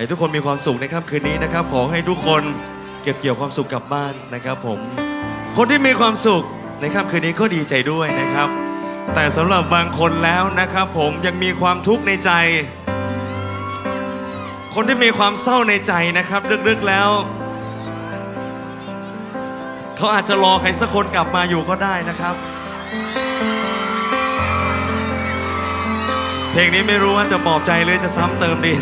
ให้ทุกคนมีความสุขในค่ำคืนนี้นะครับ ขอให้ทุกคนเก็บเกี่ยวความสุขกลับบ้านนะครับ ผม คนที่มีความสุขในค่ำคืนนี้ก็ดีใจด้วยนะครับ แต่สำหรับบางคนแล้วนะครับ ผมยังมีความทุกข์ในใจ คนที่มีความเศร้าในใจนะครับลึกๆแล้วเขาอาจจะรอใครสักคนกลับมาอยู่ก็ได้นะครับ เพลงนี้ไม่รู้ว่าจะปลอบใจหรือจะซ้ำเติมดี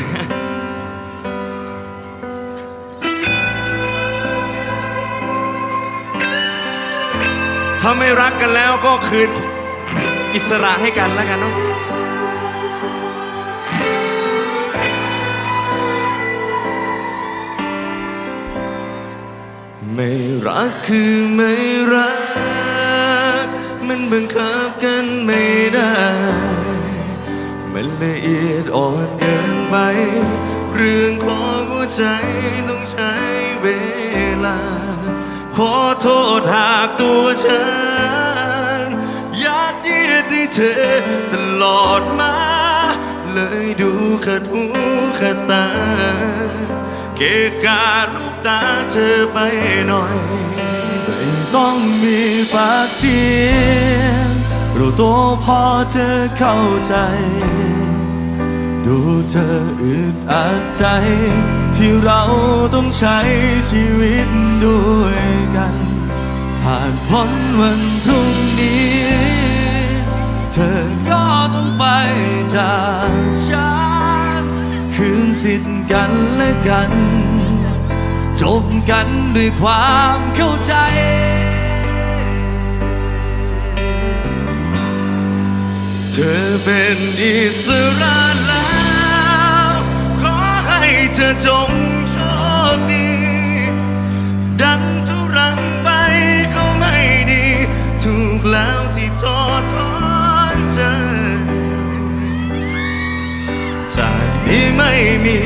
ถ้าไม่รักกันแล้วก็คืน อิสระให้กันแล้วกันเนาะไม่รักคือไม่รัก มันบังคับกันไม่ได้ มันละเอียดอ่อนเกินไป เรื่องของหัวใจต้องใช้เวลา ขอโทษหากตัวฉันอยากยืดให้เธอตลอดมา เลยดูขัดหูขัดตา เกะกาลูกตาเธอไปหน่อย ไม่ต้องมีปากเสียงเราโตพอเธอเข้าใจ ดูเธออึดอัดใจ ที่เราต้องใช้ชีวิตด้วยกัน ผ่านพ้นวันพรุ่งนี้ เธอก็ต้องไปจากฉันคืนสิทธิ์กันและกัน จบกันด้วยความเข้าใจเธอเป็นอิส จงโชคดี ดันทุรังไปก็ไม่ดี ถูกแล้วที่ทอดถอนใจจากนี้ไม่มี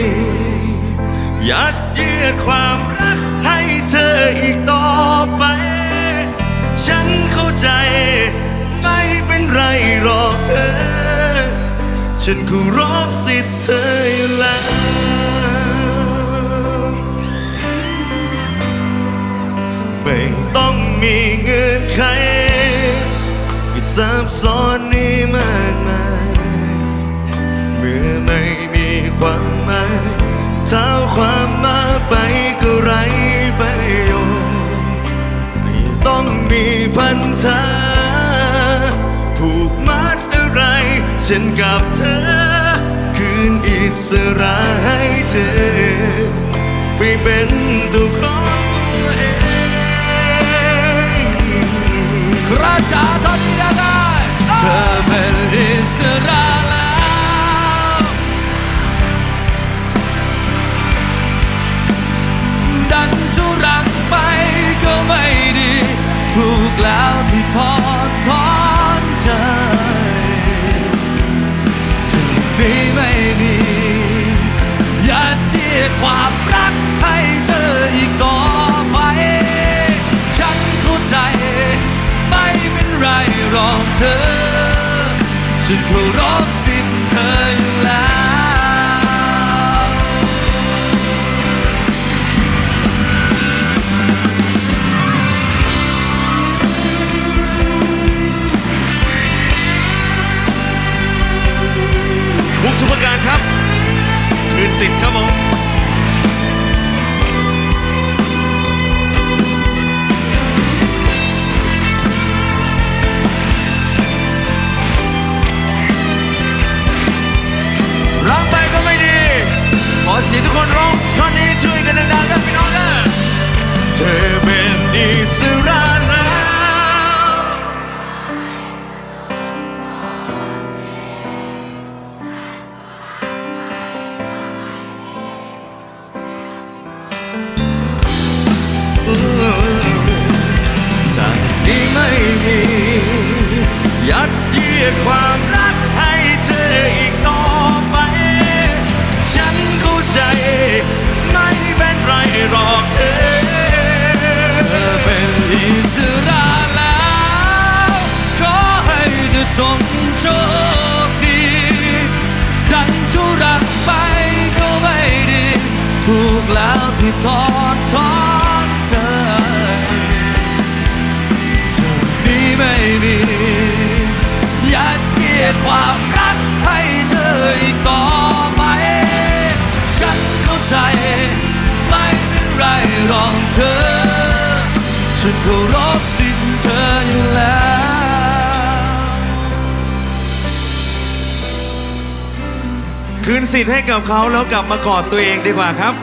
ยัดเยียดความรักให้เธออีกต่อไป ฉันเข้าใจ ไม่เป็นไรหรอกเธอ ฉันเคารพสิทธิ์เธออยู่แล้ว เงื่อนไขที่ซับซ้อนนี้มากมายเมื่อไม่มีความหมายเท้าความมาไปก็ไรประโยชน์ไม่ต้องมีพันธะผูกมัดอะไรฉันกับเธอ คืนอิสระให้เธอ ไปเป็นตัวของ ราจาเทอนี้ได้ เธอเป็นอิสระแล้ว ดันทุรังไปก็ไม่ดีถูกแล้วที่ทอดถอนใจถึงนี้ไม่มีอย่าเทียดความรักให้เธออีกต่อ ฉันเคารพสิท สักดีไม่มียัดเยียดความรัก ความรักให้เธออีกต่อไป ฉันเข้าใจ ไม่เป็นไรรอกเธอ ฉันเคารพสิทธิ์เธออยู่แล้วคืนสิทธิ์ให้กับเขาแล้วกลับมากอดตัวเองดีกว่าครับ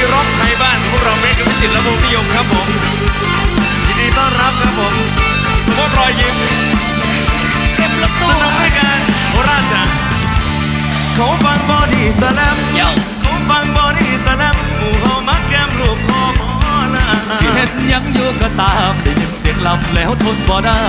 รีร็อกไทยบ้านของพวกเราเมฆกับวิสิตและวงนิยมครับผมยินดีต้อนรับครับผม สมมติรอยยิ้มเต็มลำตัวสนุกด้วยกันโคราชจ้ะเขาฟังบอดี้สแลมโย่ สิเห็นยังอยู่ก็ตามได้ยินเสียงลำแล้วทนบ่ได้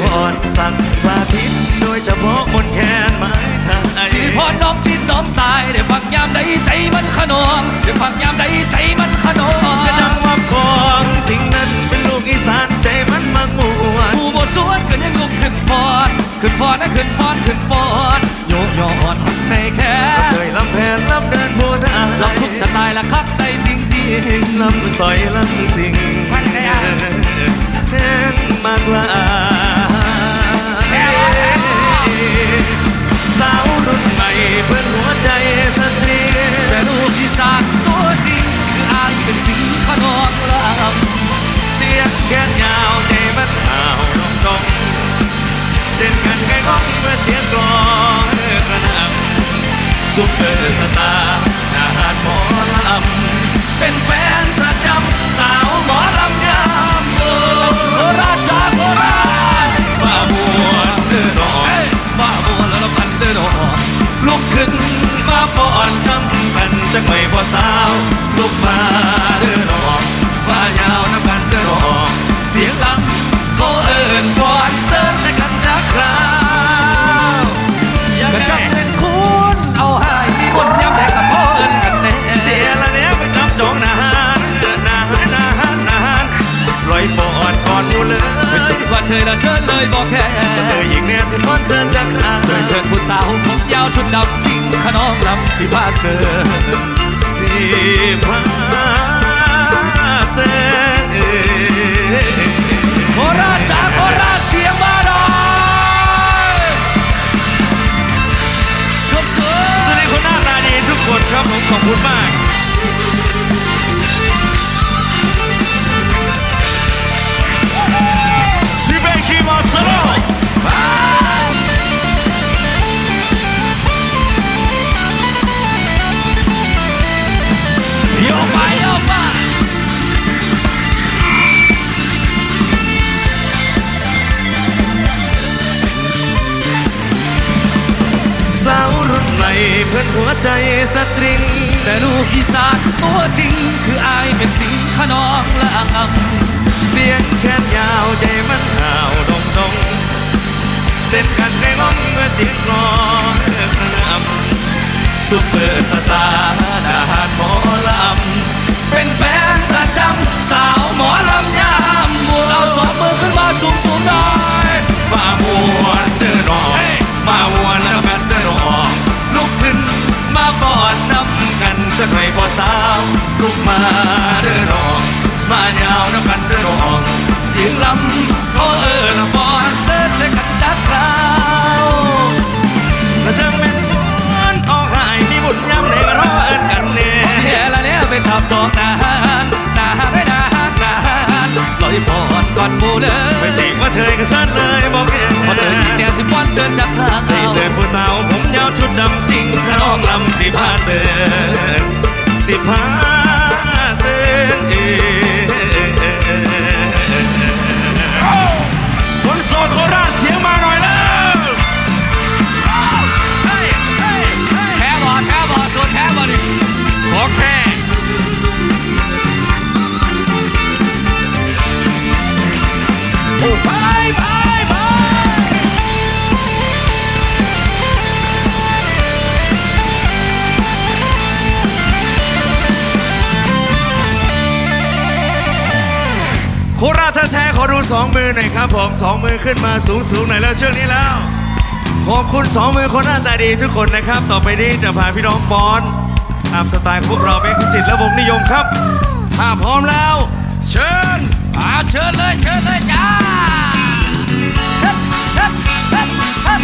ก่อนสั่งสาธิตโดยเฉพาะบนแขนไม้ไทยสิพอน้อมชิดน้อมตายได้พักยามใดใจมันขนองได้พักยามใดใจมันขนองกระจังว่าของจริงนั้นเป็นลูกอีสานใจมันมักมวนผู้บ่สวนก็ยังลุกขึ้นฟอนขึ้นฟอนนะขึ้นฟอนขึ้นฟอนโยกยอนใส่แขนเคยลำแผนลำเดินผู้ทางลำทุกสไตล์ละคักใจจริง ลำสอยลำสิงแห้งมากลาแค่ว่าแค่ว่าสาวรุ่นใหม่เพื่อนหัวใจสตรีแต่ลูกอีสานตัวจริง คืออายเป็นสิงขนองลำเสียงแขนยาวใจมันหาวลงตรงเด่นกันไกลก้องเมื่อเสียงกลองกระน่ำซุปเปอร์สตาร์อาหารหมอลำ จังไม่พอสาวลุกมาเดินออกว่ายาวน้ำกันเดินออก เสียงลำก็เอิญก่อน เชยละเชิญเลยบอกแค่เธออีกเนี่ยที่พอนเสิร์ชจากคราวโดยเชิญผู้สาวผมยาวชุดดำสิงขนองลำสิผ้าเสือสีพาเส้นเอ่ยโคราชจาโคราชเสียงมาหน่อยสดสสวัสดีคนหน้าตาดีทุกคนครับผมขอบคุณมาก ใจสตริง แต่ลูกอีสานตัวจริง คืออายเป็นสิงขนองละอ่ำเสียงแขนยาวใจมันห่าวดงดงเต้นกันในร้องเมื่อเสียงกลองกระนำซุปเปอร์สตาร์ทหารหมอลำเป็นแฟนประจำสาวหมอลำยามบัวเอาสองมือขึ้นมาสูงสูงๆหน่อย เสียงลำก็เอิญบอนเสิร์ชใส่กันจากคราวแล้วจะเป็นบุญออกหายมีบุญย้ำในกระรอเอิญกันเนี่ยเสียละเนี่ยไปทับสองนานนานไม่นานนานลอยปอดก่อนหมูเลไปสกว่าเชยกับฉันเลยบอกเองพอเธอหญิงเนี่ยสิบวันเสิร์จากทางให้เอาเสิร์ผู้สาวผมยาวชุดดำสิงขนองลำสิพาเสิร์สิพา สองมือหน่อยครับผมสองมือขึ้นมาสูงสูงหน่อยแล้วช่วงนี้แล้ว ขอบคุณสองมือคนหน้าตาดีทุกคนนะครับ ต่อไปนี้จะพาพี่น้องฟ้อนตามสไตล์พวกเราเป็นพิสิทธิ์และวงนิยมครับถ้าพร้อมแล้ว เชิญอาเชิญเลยเชิญเลยจ้าชัดชัดชัดชัด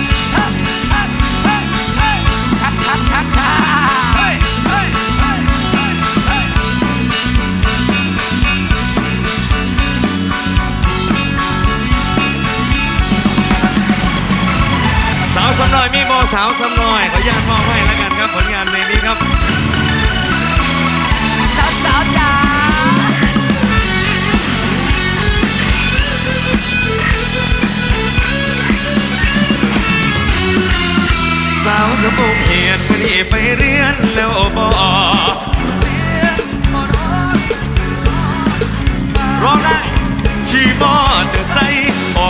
าวสำน้อยมีโมสาวสำน้อยขออนุญาตมอบให้แล้วกันครับผลงานเพลงนี้ครับ สาวสาวจ้าสาวกระโปรงเหียนพอดีไปเรียนแล้วบอร้องได้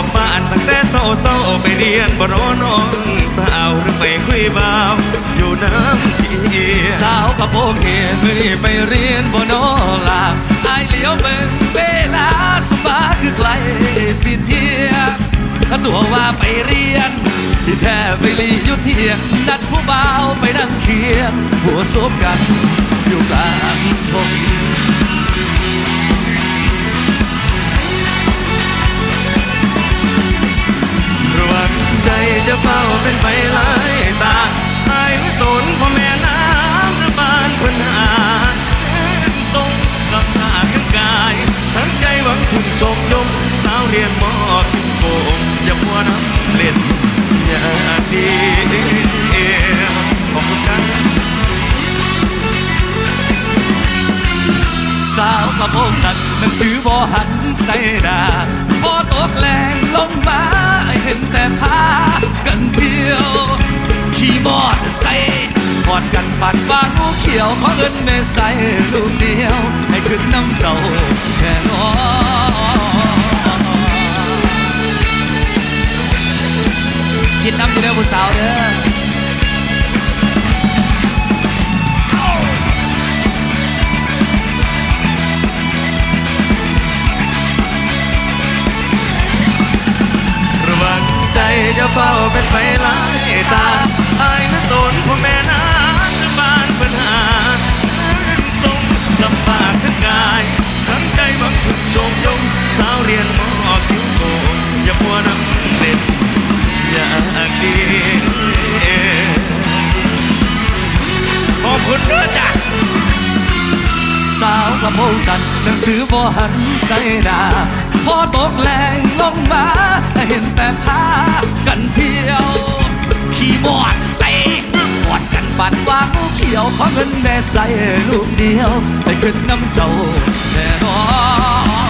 ออกบ้านตั้งแต่เศร้าเศร้าๆไปเรียนบรอน้องสาวหรือไปคุยบ่าวอยู่น้ำที่สาวกระโปรงเห็นไม่ไปเรียนบนอลาไอายเหลียวเบิ่งเวลาสมบาคือไกลสิเทียบถ้าตัวว่าไปเรียน ที่แท้ไปลีอยู่เที่ยงนัดผู้บ่าวไปนั่งเคียงหัวซบกันอยู่กลางทง จะเฝ้าเป็นไปหลายตาอายหรือตนพ่อแม่น้ำหรือบ้านพนหาแม่นทรงลำหากันกาย ทั้งใจหวังคุณชมยม สาวเรียนมอขึ้นโกงอย่ามัวน้ำเล่นอย่างดีขอบคุณครับสาวกระโปรงสัตว์หนังสือบ่หันใส่ดาพอตกแรงลงมา เขียวขอเงินแม่ใส่ลูกเดียว ให้ขึ้นน้ำเจ้าแค่นอคิดน้ำอยู่เด้อผู้สาวเด้อระวังใจจะเฝ้าเป็นไปหลายตาาวกระโปรงสัตว์หนังสือบ่หันใส่ดาพอตกแรงลงมา เห็นแต่พากันเที่ยว ขี่มอดใส่กอดกันปัดว่างูเขียวขอเงินแม่ใส่ลูกเดียวไปขึ้นน้ำเจ้าแน่นอ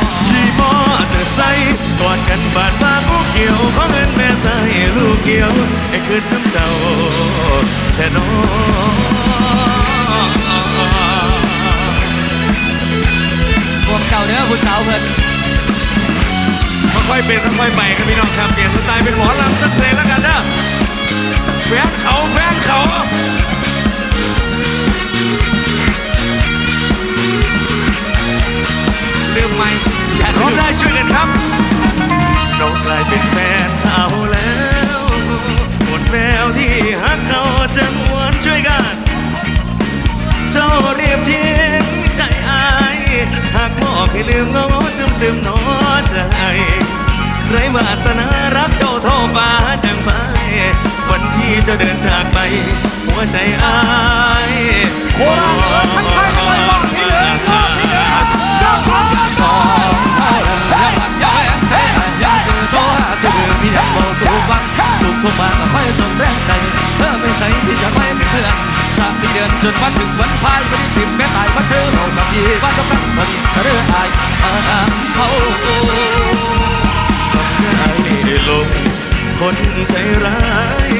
นขี่มอเตะไซค์กอดกันบาดมาผู้เขียวขอเงินแม่ใส่ลูกเกี่ยวให้ขึ้นน้ำเจ้าแต่น้อง เจ้าเด้อผู้สาวเพิ่นค่อยๆเป็นค่อยๆไปครับพี่น้องครับเปลี่ยนสไตล์เป็นหมอลำสักเพลงแล้วกันนะแฟนเขาแฟนเขาเรื่องใหม่ร้องได้ช่วยกันครับน้องกลายเป็นแฟนเขาแล้วหมดแววที่หักเขาจะหวนช่วยกัน เจ้าเรียบทิ้ อกให้ลืมเงาซึมซึมหนอใจ ไรวาสนารักเจ้าเท่าฟ้าจังไป วันที่เจ้าเดินจากไป หัวใจอายโคราชเอ๋ยทั้งไทยและไว้รอบที่เหลือรอบที่เหลือสองให้ยังยังยังใจยังเจอโทรหาสื่อมีอยากบอกสู่ฟัง ทุกมาก็ค่อยส่งแรงใจเธอไม่ใส่ที่จะไม่เป็นเพื่อนจากปีเดือนจนมาถึงวันพายไม่ได้ชิมแม้ตายว่าเธอเรากับยีว่าจะกันพอดีเสะเรืออายมาเขาทำได้ลงคนใจร้าย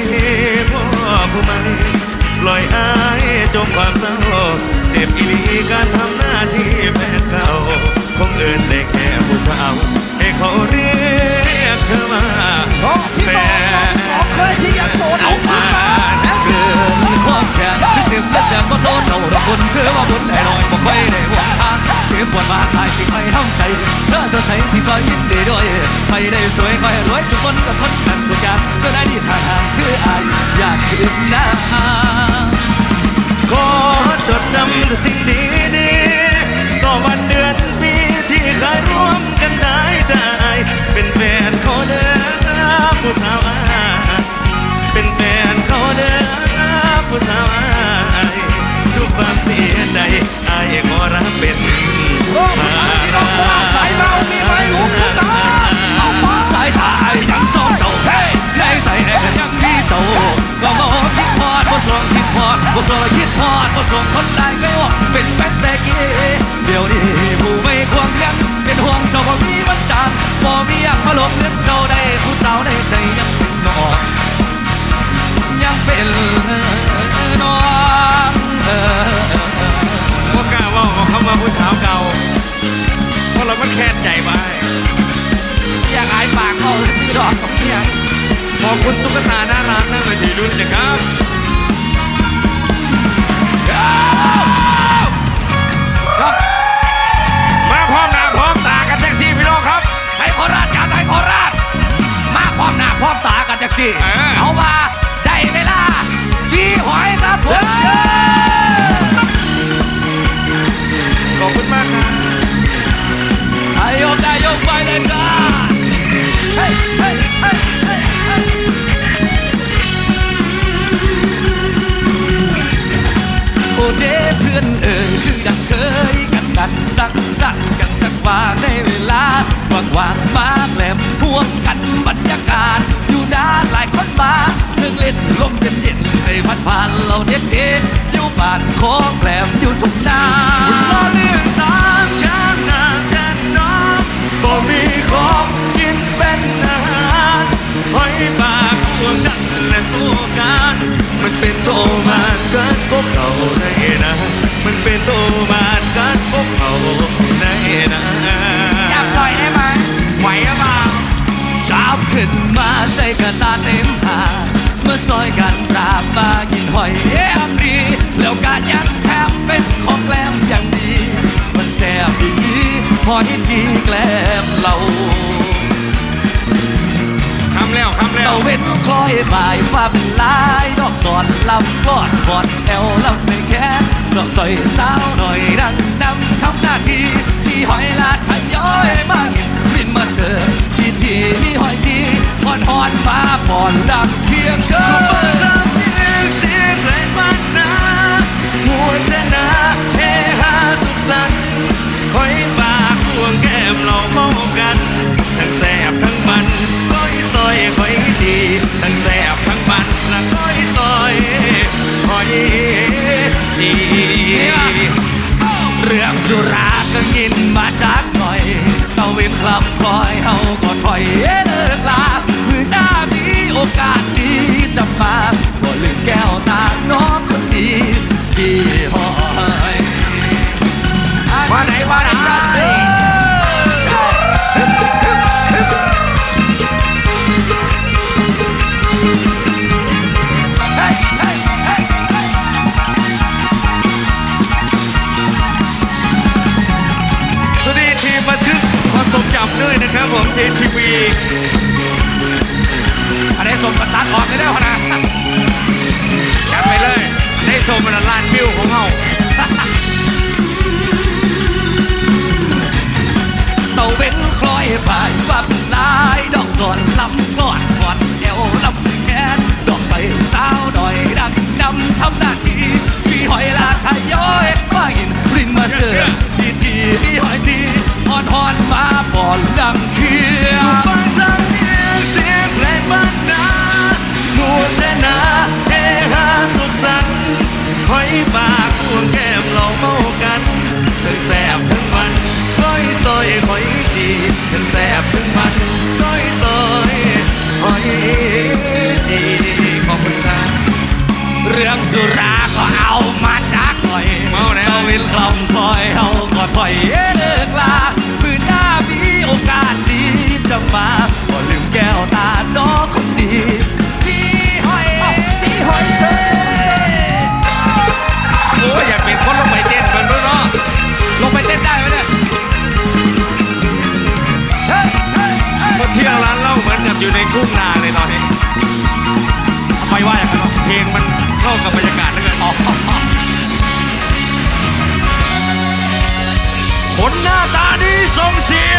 พ่อผู้ไม่ปล่อยอายจมความเศร้า เจ็บอีหลีการทำหน้าที่แฟนเก่าคงเอินได้แค่ผู้สาวให้เขาเรียก เธอมารอบที่สองรอบที่สองเคยที่ยังโสดเอาขึ้นมาเรื่องความแค้นที่เจ็บและแสบว่าโดนเราเราคนเชื่อว่าบนแน่นอยบอยได้หวังทางเจ็บปวดบาดตายสิไม่ห้ามใจเธอเธอใส่สีซอยยิ้มดีด้วยไม่ได้สวยคอยรวยสุดคนกับคนนั้นทุกอย่างเสื้อได้ดีทางห่างคืออายอยากคืนหน้าขอจดจำแต่สิ่งดีดีๆต่อวันเดือน ปีที่เคยร่วมกันใจใจ เป็นแฟนเขาเด้อผู้สาวอายเป็นแฟนเขาเด้อผู้สาวอายทุกความเสียใจอายขอรับเป็นโอ้ประชาชนพี่น้องโคราสายเรามีไหมลุกขึ้นมาเอามาสายตายังส่องเจ้าเฮ้ยในใส่แอร์ยังมีเจ้าก็มองคิดพอดบ่ส่งคิดพอดบ่ส่งคิดพอดบ่ส่งคนใดไม่ว่าเป็นแฟนแต่กี้เดี๋ยวนี้ผู้ไม่ควงยังเป็น ห่วงเจ้าบ่มีวันจางบ่มีอยากมาหลงเงินเจ้าได้ผู้สาวในใจยังเป็นน้องยังเป็นน้องเออพวกกล้าว่าของเขามาผู้สาวเก่าเพราะเรามันแค้นใจไว้อยากอายปากเขาสิดอกของเมียขอบคุณตุ๊กตาน่ารักนั่งมาทีรุ่นนะครับครับ ไทยโคราชจากไทยโคราช มาพร้อมหน้าพร้อมตากันจักสิเออ เอามาได้เวลาฟีหอยครับผมขอบคุณมากครับได้ยกได้ยกไปเลยจ้าเฮ้ยเฮ้ยเฮ้ยเฮ้ยเฮ้ยโอ้เด้เพื่อนเอ่ยคือดังเคยกันนัดสักสั่นกันสักว่าในเวลาว่างวางมาแกลมห่วงกันบรรยากาศ อยู่นานหลายคนมาเพิ่งเล่นลมเย็นเย็นให้พัดผ่านเราเด็ดเด็ดอยู่บ้านของแกลมอยู่ทุ่งนารอเรื่องตามข้างนาแค่น้องบ่มีของกินเป็นอาหารหอยปากพวงดันและตัวการมันเป็นโตมานกันพวกเขาในนะมันเป็นโตมานกันพวกเขาในนะ ขึ้นมาใส่กระตาเต็มหาเมื่อซอยกันปราบมากินหอยเอ็มดี แล้วการยังแถมเป็นของแกล้มอย่างดี มันแซ่บอีดีหอยจีแกล้มเราคำแล้วคำแล้วเราเว้นคล้อยบ่ายฟ้าเป็นลาย ดอกสอนลำกอดกอดแอวลำใส่แขนดอกสอยสาวหน่อยดังนำทำหน้าที่ที่หอยลาดทยอยมาเห็นบินมา เสิร์ฟที่ที่มีหอยจีหอนหอนมาปอนดังเคียงเชิสาญ ได้แล้วนะจัดไปเลย ได้ชมมันล้านวิวของเราเต่าเว้นคล้อยบ่ายวับลายดอกสวนลำกอดกอดเอวลำสีแขนดอกใส่สาวดอยดังนำทำหน้าที่ที่หอยลาทย้อยมาหินรินมา เวิตคล่ำคอยเฮาก็ถอยเลิกลามือหน้ามีโอกาสดีจะมาบ่ลืมแก้วตาดอกคนดีที่หอยที่หอยเซ่โอ้ยอย่าเป็นคนลงไปเต้นเบิ่งด้วยเนาะลงไปเต้นได้ไหมเนี่ยพอเที่ยวร้านเล่าเหมือนแบบอยู่ในทุ่งนาเลยตอนนี้ไปว่าอย่างนั้นเพลงมันเข้ากับบรรยากาศ แ